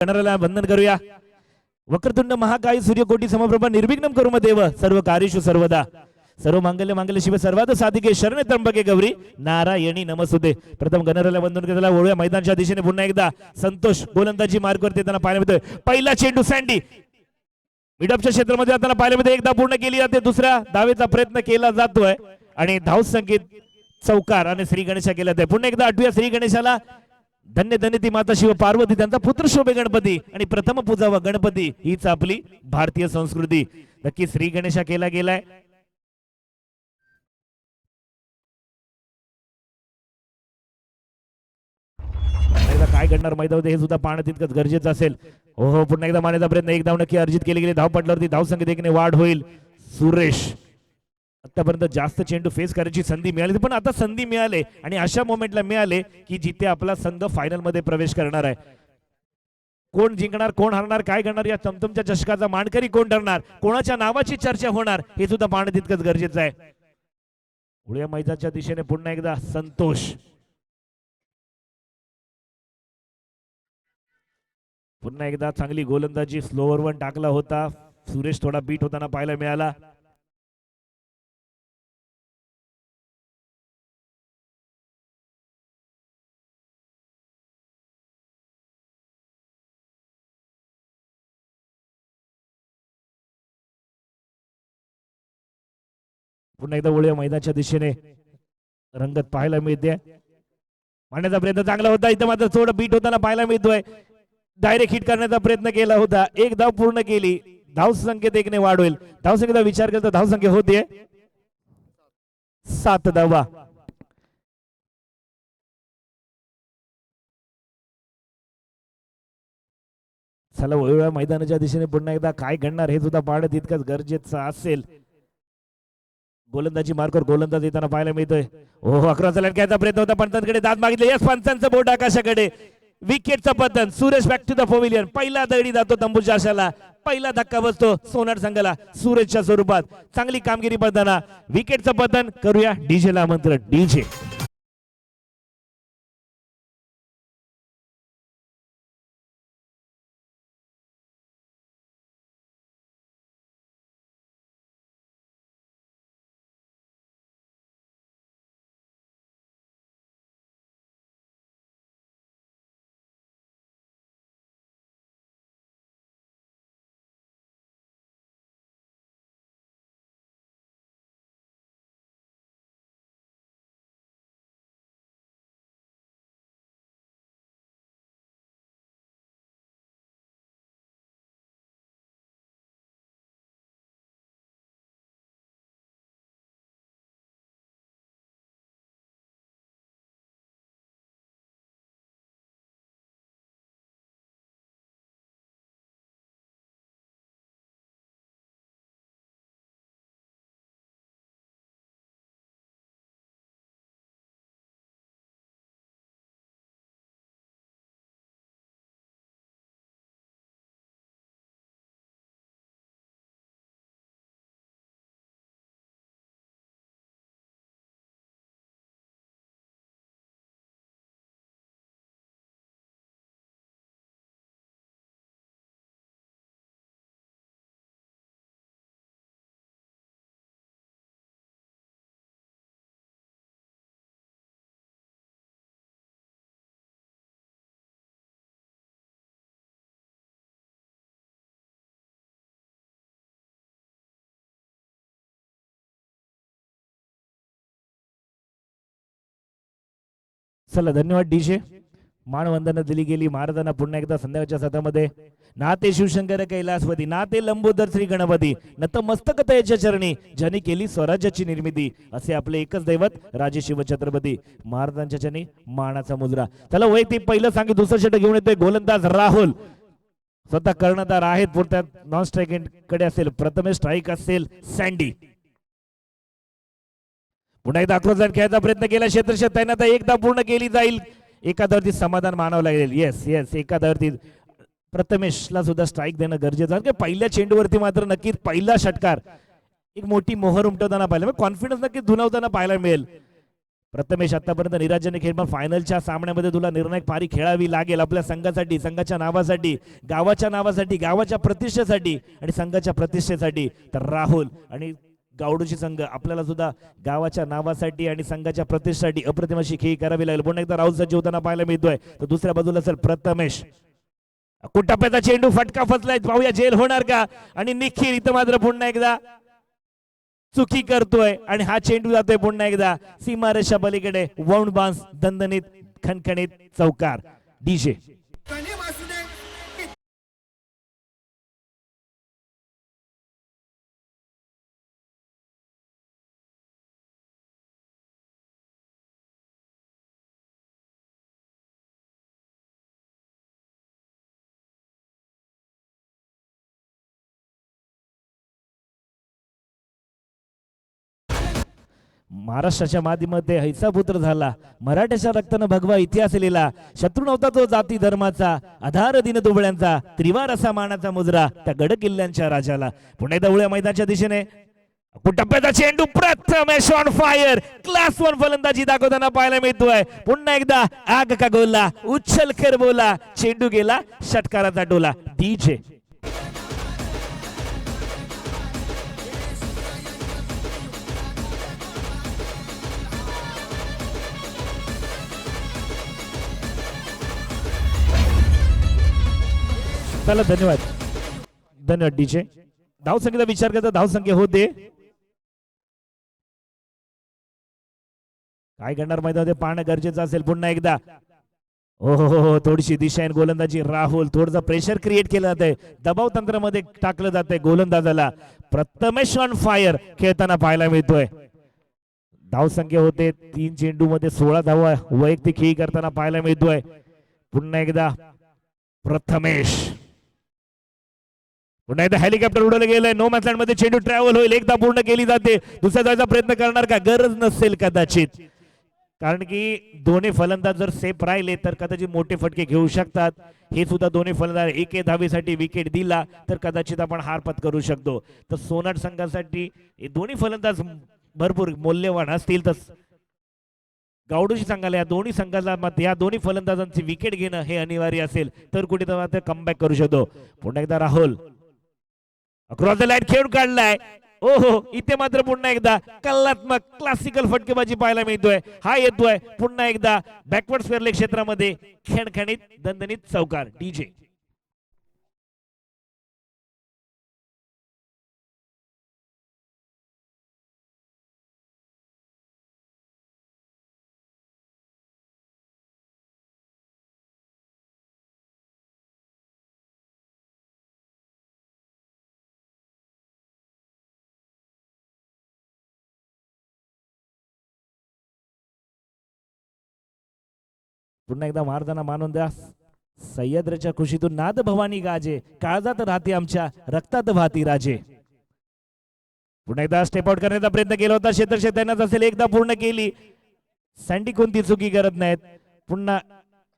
गणराला वंदन करूया वक्रतुंड महाकाय सूर्यकोटी समप्रभा निर्विघ्नम करू देव सर्व कार्यशु सर्वदा सर्व मांगल्य मांगल्य शिव सर्वात साधिके शरण त्र्यंबके गौरी नारायणी नमसुदे प्रथम गणराला वंदन केला ओळ्या मैदानच्या दिशेने पुन्हा एकदा संतोष गोलंदाजी मार्ग करते त्यांना पाहायला मिळतोय पहिला चेंडू सँडी मिडअपच्या क्षेत्रामध्ये जाताना पाहायला मिळते एकदा पूर्ण केली जाते दुसऱ्या धावेचा प्रयत्न केला जातोय आणि धाव संकेत चौकार आणि श्री गणेशा केला जाते पुन्हा एकदा आठव्या श्री गणेशाला धन्य धन्य ती माता शिव पार्वती त्यांचा पुत्र शोभे गणपती आणि प्रथम पूजा व गणपती. हीच आपली भारतीय संस्कृती. नक्की श्री गणेशा केला गेलाय. काय घडणार? मैदानामध्ये हे सुद्धा पाहणं तितकंच गरजेचं असेल. हो हो पुन्हा एकदा मारण्याचा प्रयत्न. एक धाव नक्की अर्जित केली गेली. धाव पटल्यावरती धाव संख्येने वाढ होईल. सुरेश. आतापर्यंत जास्त चेंडू फेस करायची संधी मिळाली पण आता संधी मिळाली आणि अशा मोमेंटला मिळाले की जिथे आपला संघ फायनलमध्ये प्रवेश करणार आहे. कोण जिंकणार कोण हरणार काय करणार या चमचमच्या चषकाचा मानकरी कोण ठरणार कोणाच्या नावाची चर्चा होणार हे सुद्धा पाहणं तितकंच गरजेचं आहे. उड्या मैदानच्या दिशेने पुन्हा एकदा संतोष. पुन्हा एकदा चांगली गोलंदाजी स्लोवर वन टाकला होता. सुरेश थोडा बीट होताना पाहायला मिळाला. पुन्हा एकदा ओळ्या मैदानाच्या दिशेने. रंगत पाहायला मिळते. मारण्याचा प्रयत्न चांगला होता. इथं मात्र थोडं बीट होताना पाहायला मिळतोय. डायरेक्ट हिट करण्याचा प्रयत्न केला होता. एक धाव पूर्ण केली. धाव संख्येत एकने वाढ होईल धाव संख्येचा विचार केला तर धाव संख्या होते. सात धावा. चला वळूया मैदानाच्या दिशेने पुन्हा एकदा काय घडणार हे सुद्धा पाहणं तितकंच गरजेचं असेल. गोलंदाजी मार्कर गोलंदाज येताना पाहायला मिळतोय. हो, हो अकराचा घ्यायचा प्रयत्न होता पंतांकडे दाद मागितले. यस पंचांचं बोट आकाशाकडे. विकेटचं पतन. Suresh back to the pavilion पहिला दडी जातो तंबूच्या आशाला पहिला धक्का बसतो सोनार संघाला सुरेशच्या स्वरूपात. चांगली कामगिरी पडताना. विकेटचं पतन. करूया डीजे ला आमंत्रण. डीजे. चला धन्यवाद डीजे. मानवंदना दिली गेली महाराजांना पुन्हा एकदा संध्याकाळच्या सत्रामध्ये. ना ते शिवशंकर कैलासपती ना ते लंबोदर श्री गणपती. नतमस्तक तयाच्या चरणी ज्यांनी केली स्वराज्याची निर्मिती. असे आपले एकच दैवत राजे शिव छत्रपती. महाराजांच्या चरणी मानाचा मुजरा. चला वैयक्तिक पहिलं सांगे दुसरं षटक घेऊन येतोय गोलंदाज राहुल. स्वतः कर्णधार आहेत पुढच्या नॉन स्ट्राईककडे असेल प्रथमे स्ट्राईक असेल सँडी पुन्हा एकदा आक्रोशात खेळायचा प्रयत्न केला. क्षेत्रक्षेत्र तैनात एकदा पूर्ण केली जाईल. एका धर्तीत समाधान मानावं लागेल. येस येस एका धर्तीत प्रथमेशला सुद्धा स्ट्राईक देणं गरजेचं आहे. पहिल्या चेंडूवरती मात्र नक्कीच पहिला षटकार एक मोठी मोहर उमटवताना पाहिलं कॉन्फिडन्स नक्कीच धुनवताना पाहायला मिळेल. प्रथमेश आतापर्यंत निराजने खेळ पण फायनलच्या सामन्यामध्ये तुला निर्णायक पारी खेळावी लागेल. आपल्या संघासाठी संघाच्या नावासाठी गावाच्या नावासाठी गावाच्या प्रतिष्ठेसाठी आणि संघाच्या प्रतिष्ठेसाठी. तर राहुल आणि गावडूची संघ आपल्याला सुद्धा गावाच्या नावासाठी आणि संघाच्या प्रतिष्ठेसाठी अप्रतिम अशी खेळी करावी लागेल. पुन्हा एकदा राहुल सज्ज होताना पाहायला मिळतोय. तर दुसऱ्या बाजूला सर प्रथमेश. कुटाप्याचा चेंडू फटका फसलाय. पाहूया जेल होणार का? आणि निखिल इथं मात्र पुन्हा एकदा चुकी करतोय. आणि हा चेंडू जातोय पुन्हा एकदा सीमारेषा पलीकडे. वौंड बांस दणदणीत खणखणीत चौकार. डीजे महाराष्ट्राच्या मातीमध्ये हैसा पुत्र झाला. मराठ्याच्या रक्तानं भगवा इतिहास लिहिला. शत्रू नव्हता तो जाती धर्माचा. आधार दिन दुबळ्यांचा. त्रिवार असा मानाचा मुजरा त्या गड किल्ल्यांच्या राजाला पुणे दवळ्या मैदानाच्या दिशेने. टप्प्याचा चेंडू प्रथम ऑन फायर क्लास वन फलंदाजी दाखवताना पाहायला मिळतोय. पुन्हा एकदा आग का गोला. उच्छल खेर बोला. चेंडू गेला. षटकाराचा डोला. डीजे चला धन्यवाद. धन्यवाद डीजे. धावसंख्येचा विचार करता धावसंख्या होते काय करणार मैदानामध्ये पाहणं गरजेचं असेल पुन्हा एकदा. हो हो हो हो थोडीशी दिशा आहे गोलंदाजी. राहुल थोडंसं प्रेशर क्रिएट केलं जातंय. दबाव तंत्रामध्ये टाकलं जातंय गोलंदाजाला. प्रथमेश ऑन फायर खेळताना पाहायला मिळतोय. धावसंख्या होते. तीन चेंडू मध्ये सोळा धावा वैयक्तिक खेळी करताना पाहायला मिळतोय. पुन्हा एकदा प्रथमेश. पुन्हा एकदा हेलिकॉप्टर उडवलं गेलंय. नो मॅथलँडमध्ये चेंडू ट्रॅव्हल होईल. एकदा पूर्ण केली जाते. दुसऱ्या जायचा प्रयत्न करणार का? गरज नसेल कदाचित. कारण की दोन्ही फलंदाज जर सेफ राहिले तर कदाचित मोठे फटके घेऊ शकतात. हे सुद्धा दोन्ही फलंदाज एक धावेसाठी विकेट दिला तर कदाचित आपण हार पत्करू शकतो. तर सोनाट संघासाठी हे दोन्ही फलंदाज भरपूर मौल्यवान असतील. तर गावडूशी संघाला या दोन्ही संघाला मत या दोन्ही फलंदाजांची विकेट घेणं हे अनिवार्य असेल. तर कुठे मात्र कमबॅक करू शकतो. पुन्हा एकदा राहुल. अक्रॉस द लाईन खेळून काढलाय. ओ हो इथे मात्र पुन्हा एकदा कल्लात्मक क्लासिकल फटकेबाजी पाहायला मिळतोय. हा येतोय पुन्हा एकदा बॅकवर्ड स्पेअरले क्षेत्रामध्ये खेणखणीत दणदणीत चौकार डीजे पुन्हा एकदा मारताना मानून द्या. सह्याद्रीच्या खुशीतून नाद भवानी गाजे काळजात राहते आमच्या रक्तात भाती राजे. पुन्हा एकदा स्टेप आउट करण्याचा प्रयत्न केला होता. क्षेत्र क्षेत्रांनाच असेल एकदा पूर्ण केली. सँडी कोणती चुकी करत नाहीत. पुन्हा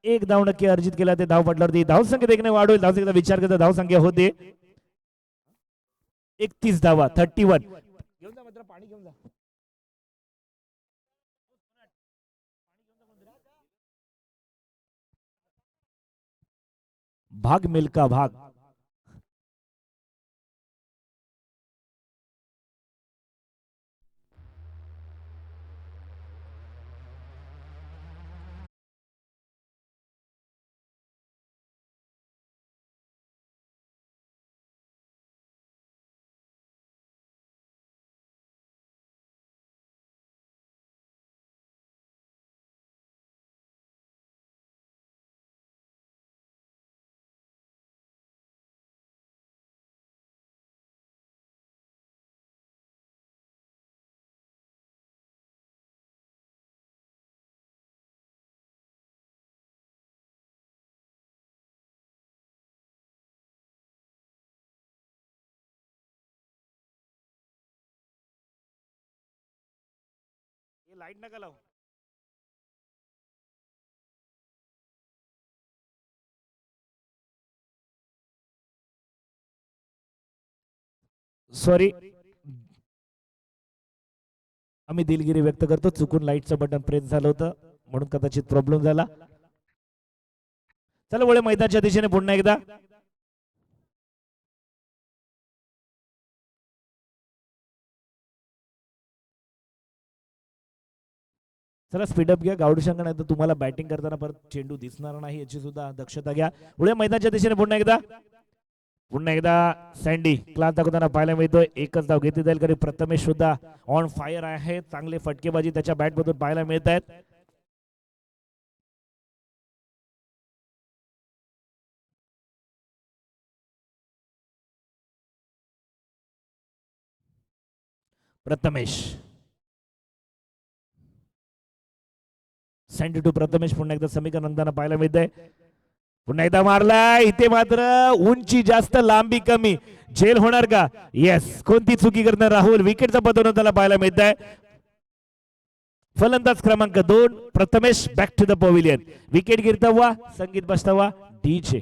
एक धाव नक्की अर्जित केला ते धाव पडल्यावरती धाव संख्या देखणे वाढवेल. धाव संख्येचा विचार करता धाव संख्या होते. एकतीस धावा थर्टी वन घेऊन जा मात्र पाणी घेऊन जा. भाग मिल्का भाग. लाइट नका लावू. सॉरी आम्ही दिलगिरी व्यक्त करतो. चुकून लाईटचं बटन प्रेस झालं होतं. म्हणून कदाचित प्रॉब्लेम झाला. चला वळे मैदानच्या दिशेने पुन्हा एकदा. चला स्पीडअप घ्या. गावडू शंका नाही तर तुम्हाला बॅटिंग करताना परत चेंडू दिसणार नाही याची सुद्धा दक्षता घ्या. पुढे मैदानच्या दिशेने पुन्हा एकदा. पुन्हा एकदा सँडी क्लास दाखवताना पाहायला मिळतोय. एकच धाव घेतली जाईल कारण प्रथमेश सुद्धा ऑन फायर आहे. चांगले फटकेबाजी त्याच्या बॅट मधून पाहायला मिळत आहेत. प्रथमेश. सेंटी टू प्रथमेश पुन्हा एकदा समीकरण अंगताना पाहायला मिळतंय. पुन्हा एकदा मारलाय. इथे मात्र उंची जास्त लांबी कमी. झेल होणार का? येस कोणती चुकी करणार राहुल? विकेटचा पतन त्याला पाहायला मिळत आहे फलंदाज क्रमांक दोन. Prathamesh back to the pavilion wicket गिरतवा संगीत बसतवा डीजे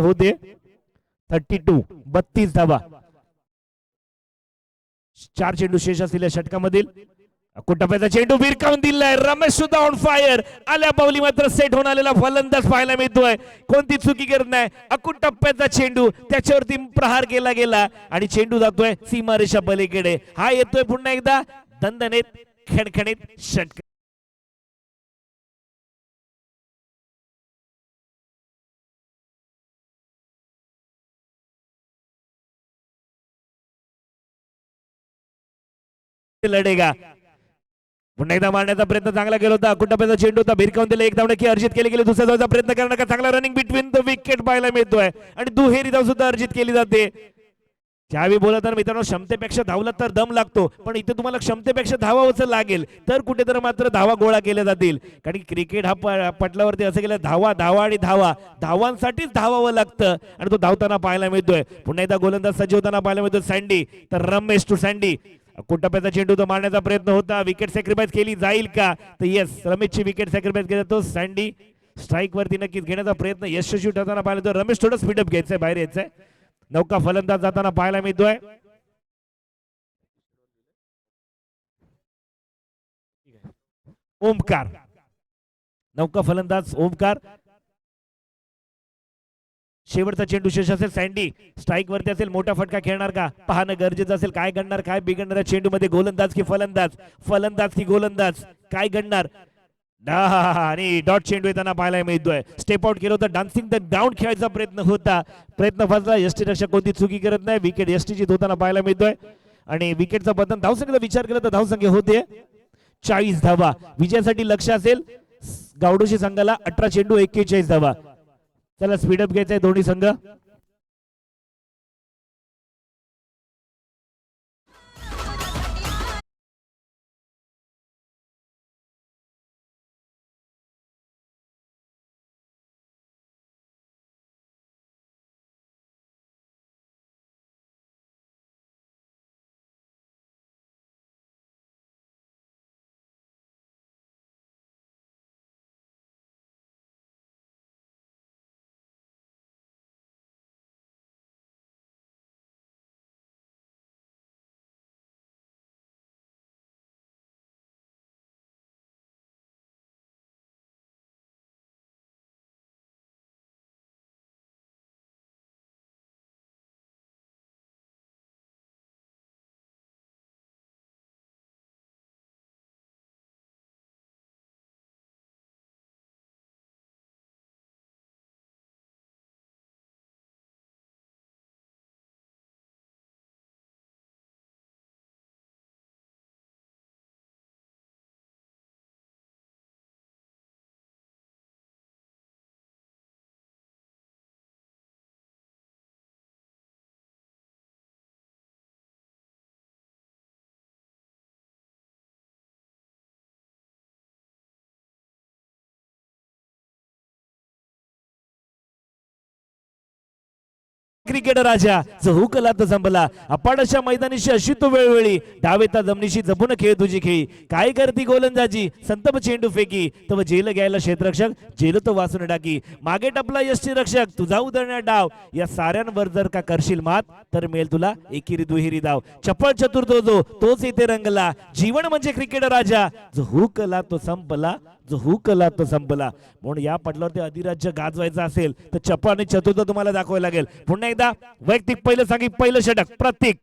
होते? थर्टी टू बत्तीस धावा. चार चेंडू शेष असलेल्या षटकामधील. कुटप्याचा चेंडू बिरकावून दिलाय. रमेश सुद्धा ऑन फायर आल्या पावली मात्र सेट होऊन आलेला फलंदाज पाहायला मिळतोय. कोणती चुकी करत नाही. अकुट टप्प्याचा चेंडू त्याच्यावरती प्रहार केला गेला आणि चेंडू जातोय सीमारेषा पलीकडे. हा येतोय पुन्हा एकदा. दंदनेत खणखणीत षटक लढेगा. पुन्हा एकदा मारण्याचा प्रयत्न चांगला केला होता. कुटुंबाचा चेंडू होता? भिरकावून दिला एक धावणे की अर्जित केले गेले. दुसऱ्या धावचा प्रयत्न करणार चांगला रनिंग बिटवीन द विकेट पाहायला मिळतोय. आणि दुहेरी धाव सुद्धा अर्जित केली जाते. ज्यावेळी बोलत मित्रांनो क्षमतेपेक्षा धावला तर दम लागतो. पण इथे तुम्हाला क्षमतेपेक्षा धावावंच लागेल. तर कुठेतरी मात्र धावा गोळा केल्या जातील. कारण की क्रिकेट हा पटलावरती असं केलं धावा धावा आणि धावा. धावांसाठीच धावावं लागतं. आणि तो धावताना पाहायला मिळतोय. पुन्हा एकदा गोलंदाज सज्ज होताना पाहायला मिळतोय. सँडी. तर रमेश टू सँडी. कुटप्याचा चेंडू तो मारण्याचा प्रयत्न होता. विकेट सॅक्रिफाईस केली जाईल का? तर येस रमेशची विकेट सॅक्रिफाईस केली तो सँडी स्ट्राईक वरती नक्कीच घेण्याचा प्रयत्न यशस्वी ठरताना पाहिला तो रमेश थोडं स्पीडअप घ्यायचंय बाहेर यायचंय. नौका फलंदाज जाताना पाहायला मिळतोय. ओमकार. नौका फलंदाज ओमकार. शेवटचा चेंडू शेष असेल सँडी. स्ट्राईक वरती असेल मोठा फटका खेळणार का? पाहणं गरजेचं असेल. काय घडणार? काय बिघडणार चेंडू मध्ये गोलंदाज की फलंदाज? फलंदाज की गोलंदाज? काय घडणार? आणि डॉट चेंडू येताना पाहायला मिळतोय. स्टेप आउट केलं होतं. डान्सिंग द ग्राउंड खेळायचा प्रयत्न होता. प्रयत्न फसला. एसटी रक्षक कोणती चुकी करत नाही. विकेट एसटीची धोताना पाहायला मिळतोय. आणि विकेटचा बदल धावसंख्येचा विचार केला तर धावसंख्या होते. चाळीस धावा. विजयासाठी लक्ष असेल. गावडोशी संघाला अठरा चेंडू एक्केचाळीस धावा. त्याला स्पीडअप घ्यायचंय दोन्ही संघ. क्रिकेट राजा जो हुकला तो संपला. अपाडशा मैदानीशी अशी तो वेळोवेळी डावेता जमनीशी जपून खेळ तुझी खेळी. काय करती गोलंदाजी? संतप चेंडू फेकी. तव जेल घ्यायला क्षेत्ररक्षक जेल तो वाचून टाकी. मागे टपला यशची रक्षक तुझा उधळण्या डाव. या साऱ्यांवर जर का करशील मात तर मिळेल तुला एकेरी दुहेरी डाव. चपळ चतुर्थ जो तोच इथे रंगला. जीवन म्हणजे क्रिकेट राजा. जो हुकला तो संपला. जो हुकला तो संपला. म्हणून या पटलावरती अधिराज्य गाजवायचं असेल तर चप्पल आणि चतुर्थ तुम्हाला दाखवायला लागेल. पुन्हा एकदा वैयक्तिक पहिलं सांगी पहिलं षटक प्रतीक.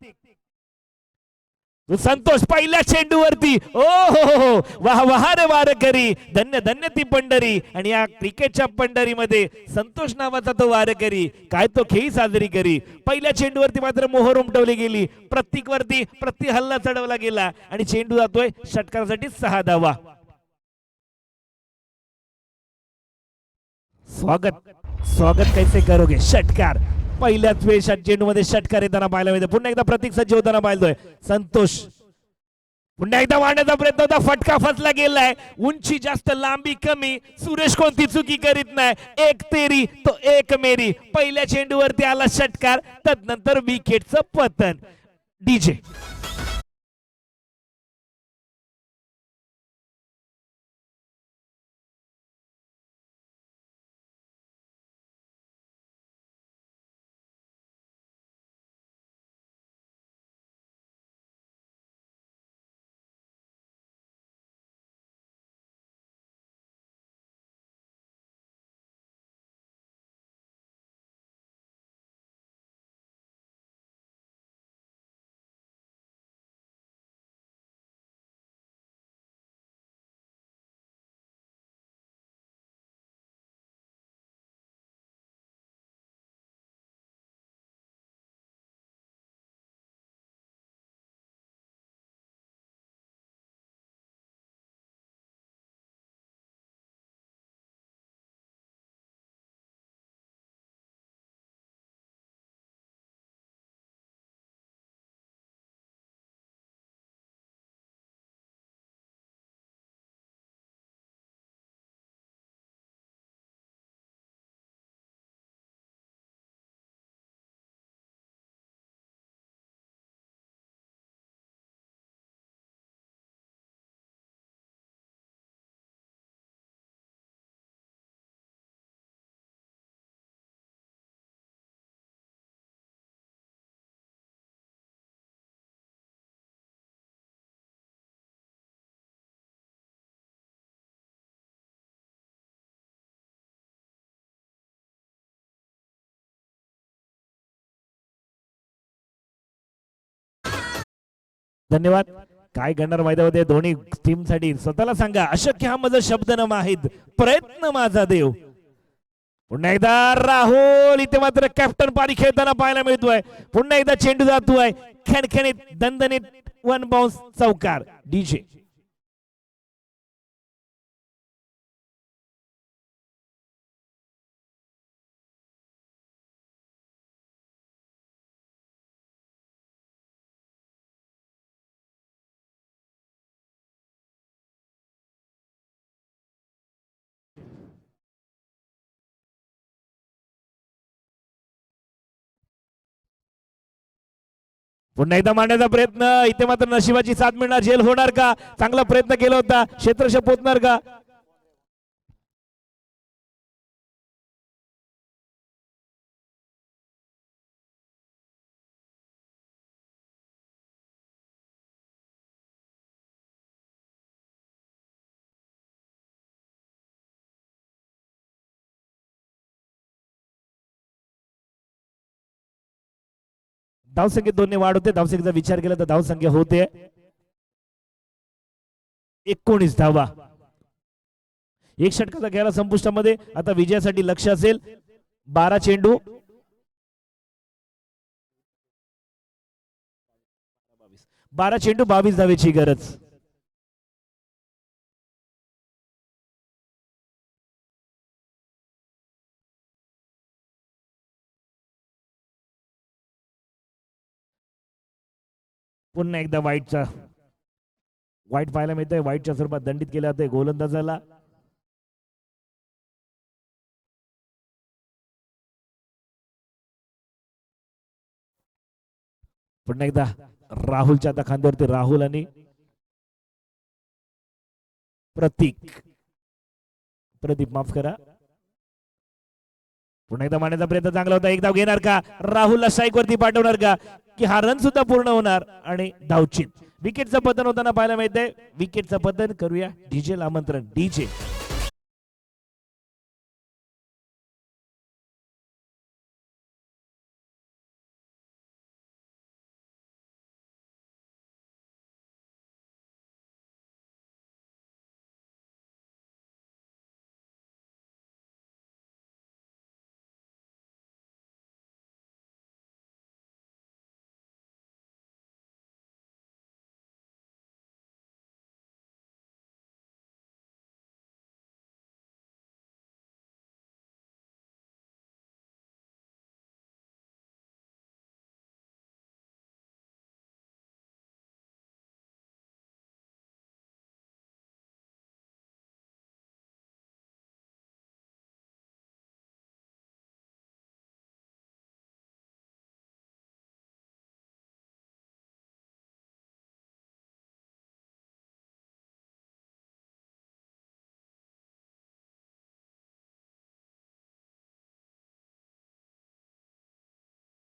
संतोष पहिल्या चेंडूवरती. ओ हो हो, हो. वाह वाह रे वार करी. धन्य धन्य ती पंढरी. आणि या क्रिकेटच्या पंढरीमध्ये संतोष नावाचा तो वारकरी काय तो खेळी साजरी करी. पहिल्या चेंडूवरती मात्र मोहर उमटवली गेली. प्रत्येक वरती प्रति हल्ला चढवला गेला. आणि चेंडू जातोय षटकारासाठी सहा धावा. स्वागत. स्वागत कैसे करोगे? षटकार. पहिल्याच वेळेस चेंडू मध्ये षटकार येताना पाहायला मिळते. पुन्हा एकदा प्रतीक सज्ज होताना पाहिलोय संतोष. पुन्हा एकदा मांडण्याचा प्रयत्न होता. फटका फसला गेलाय. उंची जास्त लांबी कमी. सुरेश कोणती चुकी करीत नाही. एक तेरी तो एक मेरी. पहिल्या चेंडूवरती आला षटकार. तदनंतर विकेटचं पतन. डीजे. धन्यवाद. काय करणार मैदानामध्ये? दोन्ही टीमसाठी स्वतःला सांगा अशक्य हा माझा शब्द न माहीत प्रयत्न माझा देव. पुन्हा एकदा राहुल इथे मात्र कॅप्टन पारी खेळताना पाहायला मिळतोय. पुन्हा एकदा चेंडू जातोय. खणखणीत दणदणीत वन बाउन्स चौकार. डीजे पुन्हा एकदा मांडण्याचा प्रयत्न. इथे मात्र नशिबाची साथ मिळणार. जेल होणार का? चांगला प्रयत्न केला होता. क्षेत्रश पोचणार का? धावसंख्येत दोन्ही वाढ होते. धावसंख्येचा विचार केला तर धावसंख्या होते. एकोणीस धावा. एक षटकाचा खेळाला संपुष्टामध्ये. आता विजयासाठी लक्ष असेल. बारा चेंडू. बारा चेंडू बावीस धावेची गरज. पुन्हा एकदा वाईटचा. वाईट पाहायला मिळतंय. वाईटच्या स्वरूपात दंडित केलं जाते गोलंदाजाला. पुन्हा एकदा राहुलच्या आता खांद्यावरती राहुल आणि प्रतीक. प्रदीप माफ करा. पुन्हा एकदा मारण्याचा प्रयत्न चांगला होता. एक धाव घेणार का? राहुलला स्ट्राईक वरती पाठवणार का? की हा रन सुद्धा पूर्ण होणार आणि धावची विकेटचं पतन होताना पाहायला मिळतंय. विकेटचं पतन करूया. डीजे आमंत्रण. डीजे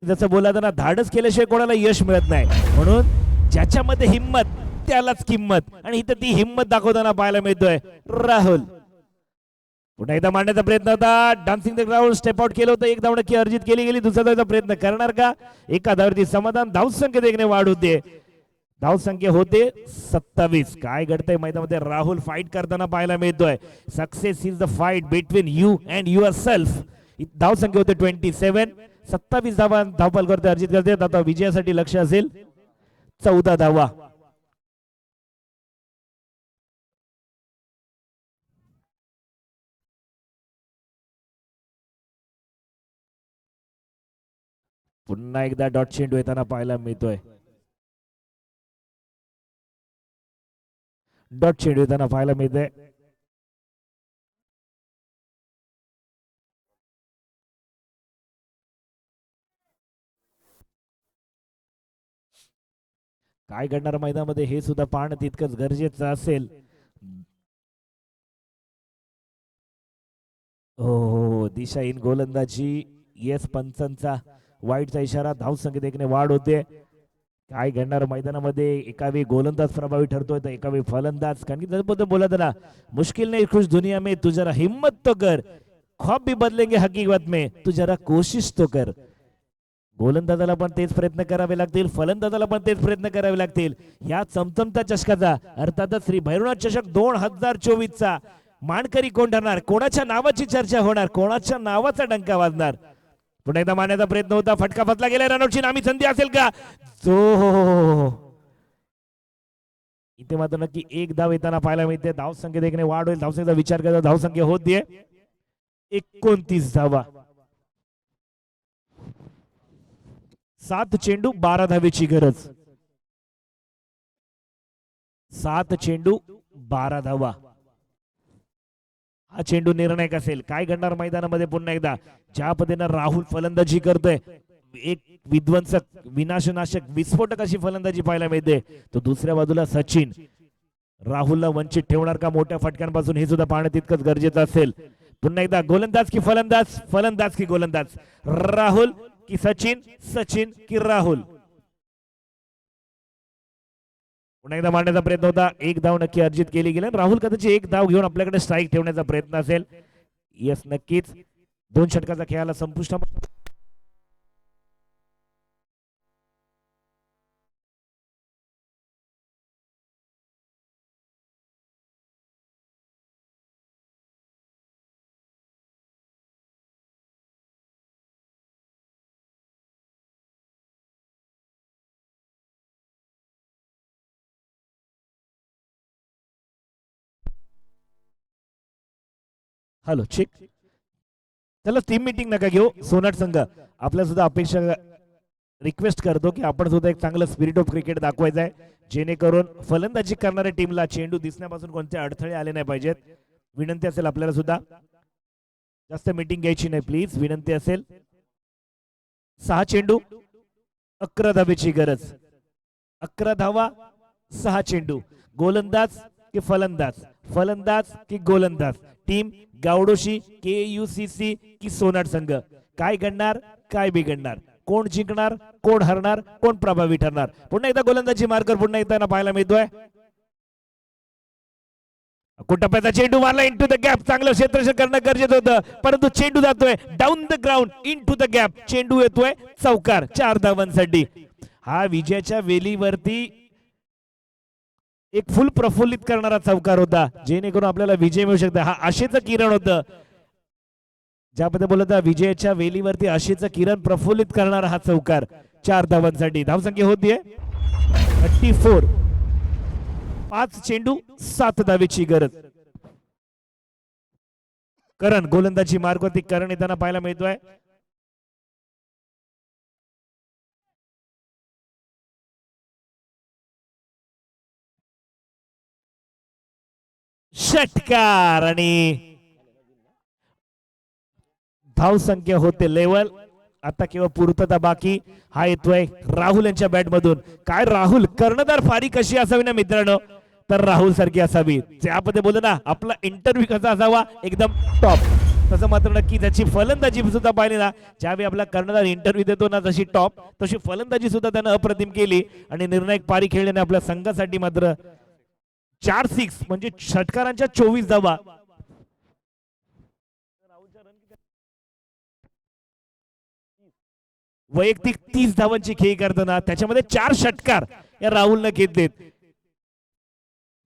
जसं बोला ना धाडस केल्याशिवाय कोणाला यश मिळत नाही. म्हणून ज्याच्यामध्ये हिंमत त्यालाच किंमत. आणि इथं ती हिंमत दाखवताना पाहायला मिळतोय. राहुल. पुन्हा एकदा मांडण्याचा प्रयत्न होता. Dancing the ground step out केलं होतं. एक धाव की अर्जित केली गेली. दुसऱ्या धावचा प्रयत्न करणार का? एका धावरती समाधान धाव संख्या एकने वाढ होते. धाव संख्या होते सत्तावीस. काय घडतंय मैदानामध्ये? राहुल फाईट करताना पाहायला मिळतोय. Success is the fight between you and yourself धाव संख्या होते ट्वेंटी सेव्हन सत्तावीस धावा धावपाल करते अर्जित करते आता विजयासाठी लक्ष असेल चौदा धावा. पुन्हा एकदा डॉट चेंडू येताना पाहायला मिळतोय. डॉट चेंडू येताना पाहायला मिळतोय. काय घडणार मैदानामध्ये हे सुद्धा पाहणं तितकंच गरजेचं असेल. हो हो, हो. दिशा इन गोलंदाजी. येस पंचांचा वाईटचा इशारा. धाव संख्येत एकने वाढ होते. काय घडणार मैदानामध्ये? एकावेळी गोलंदाज प्रभावी ठरतोय तर एकावेळी फलंदाज. कारण की जर बोला ना मुश्किल नाही खुश दुनिया में. तू जरा हिम्मत तो कर. ख्वाब भी बदलेंगे हकीकत में. तू जरा कोशिश तो कर. गोलंदाजाला पण तेच प्रयत्न करावे लागतील फलंदाजाला पण तेच प्रयत्न करावे लागतील. ह्या चमचमता चषकाचा अर्थातच श्री भैरवनाथ चषक दोन हजार चोवीस चा मानकरी कोण ठरणार कोणाच्या नावाची चर्चा होणार कोणाच्या नावाचा डंका वाजणार? पुन्हा एकदा मारण्याचा प्रयत्न होता फटका फसला गेला रनआउटची नामी संधी असेल का? जो हो इथे मात्र नक्की एक धाव येताना पाहायला मिळते. धाव संख्येत एकने वाढ होईल धावसंख्येचा विचार करायचा धावसंख्या होत होतीये एकोणतीस धावा. सात चेंडू बारा धावेची गरज. सात चेंडू बारा धावा. हा चेंडू निर्णायक असेल. काय घडणार मैदानामध्ये पुन्हा एकदा? ज्या पद्धतीनं राहुल फलंदाजी करतोय एक विध्वंसक विनाशनाशक विस्फोटक अशी फलंदाजी पाहायला मिळते. तर दुसऱ्या बाजूला सचिन. राहुलला वंचित ठेवणार का मोठ्या फटक्यांपासून हे सुद्धा पाहणं तितकंच गरजेचं असेल. पुन्हा एकदा गोलंदाज की फलंदाज? फलंदाज की गोलंदाज? राहुल की सचिन सचिन की राहुल. पुन्हा एकदा मांडण्याचा प्रयत्न होता. एक धाव नक्की अर्जित केली गेली. राहुल कदाचित एक धाव घेऊन आपल्याकडे स्ट्राईक ठेवण्याचा प्रयत्न असेल. येस नक्कीच. दोन षटकाचा खेळाला संपुष्ट हॅलो ठीक चला टीम मीटिंग नका घेऊ. सोनाट संघ आपल्या सुद्धा अपेक्षा रिक्वेस्ट करतो की आपण सुद्धा एक चांगलं स्पिरिट ऑफ क्रिकेट दाखवायचं आहे जेणेकरून फलंदाजी करणाऱ्या टीमला चेंडू दिसण्यापासून कोणते अडथळे आले नाही पाहिजेत. विनंती असेल आपल्याला सुद्धा. जास्त मीटिंग घ्यायची नाही प्लीज विनंती असेल. सहा चेंडू अकरा धावेची गरज. अकरा धावा सहा चेंडू. गोलंदाज की फलंदाज. फलंदाज की गोलंदाज. टीम गावडोशी के यू सी सी की सोनाट संघ. काय घडणार काय बिघडणार कोण जिंकणार? कोण हरणार? कोण प्रभावी ठरणार? पुन्हा एकदा गोलंदाजी मार्कर पुन्हा एकदा पाहायला मिळतोय. कुटप्प्याचा चेंडू मारला इंटू द गॅप चांगलं क्षेत्ररक्षण करणं गरजेचं होतं. परंतु चेंडू जातोय. Down the ground into the gap चेंडू येतोय चौकार चार धावांसाठी. हा विजयाच्या वेलीवरती एक फुल प्रफुल्लित करणारा चौकार होता जेणेकरून आपल्याला विजय मिळू शकतो. हा आशेचं किरण होतं. ज्यामध्ये बोलत विजयाच्या वेलीवरती आशेचं किरण प्रफुल्लित करणारा हा चौकार चार धावांसाठी. धावसंख्या होतीये थर्टी फोर. पाच चेंडू सात धावेची गरज. करण गोलंदाजी मार्गवरती करण येताना पाहायला मिळतोय. षटकार आणि धाव संख्या होते लेवल. आता केवळ पूर्तता बाकी. हा येतोय राहुल यांच्या बॅट मधून काय राहुल? कर्णधार फारी कशी असावी ना मित्रांनो? तर राहुल सारखी असावी. त्यामध्ये बोल ना आपला इंटरव्ह्यू कसा असावा? एकदम टॉप तसं मात्र नक्की त्याची फलंदाजी सुद्धा पाहिली ना. ज्यावेळी आपला कर्णधार इंटरव्ह्यू देतो ना जशी टॉप तशी फलंदाजी सुद्धा त्यानं अप्रतिम केली. आणि निर्णायक पारी खेळल्याने आपल्या संघासाठी मात्र चार सिक्स म्हणजे षटकारांच्या चोवीस धावा. वैयक्तिक तीस धावांची खेळी करताना त्याच्यामध्ये चार षटकार या राहुलनं घेतलेत.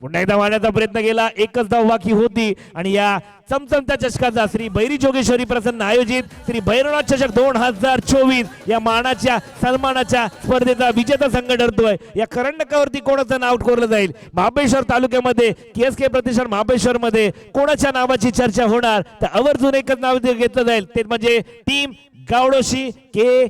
पुन्हा एकदा मारण्याचा प्रयत्न केला. एकच धाव बाकी होती. आणि या चमचमत्या चषकाचा श्री बैरी जोगेश्वरी प्रसन्न आयोजित श्री भैरवनाथ चषक दोन हजार चोवीस या मानाच्या सन्मानाच्या स्पर्धेचा विजेता संघ ठरतोय. या करंडकावरती कोणाचं नाव कोरलं जाईल? महाबळेश्वर तालुक्यामध्ये के एस के प्रतिष्ठान महाबळेश्वर मध्ये कोणाच्या नावाची चर्चा होणार? तर आवर्जून एकच नाव घेतलं जाईल. ते म्हणजे टीम गावडोशी के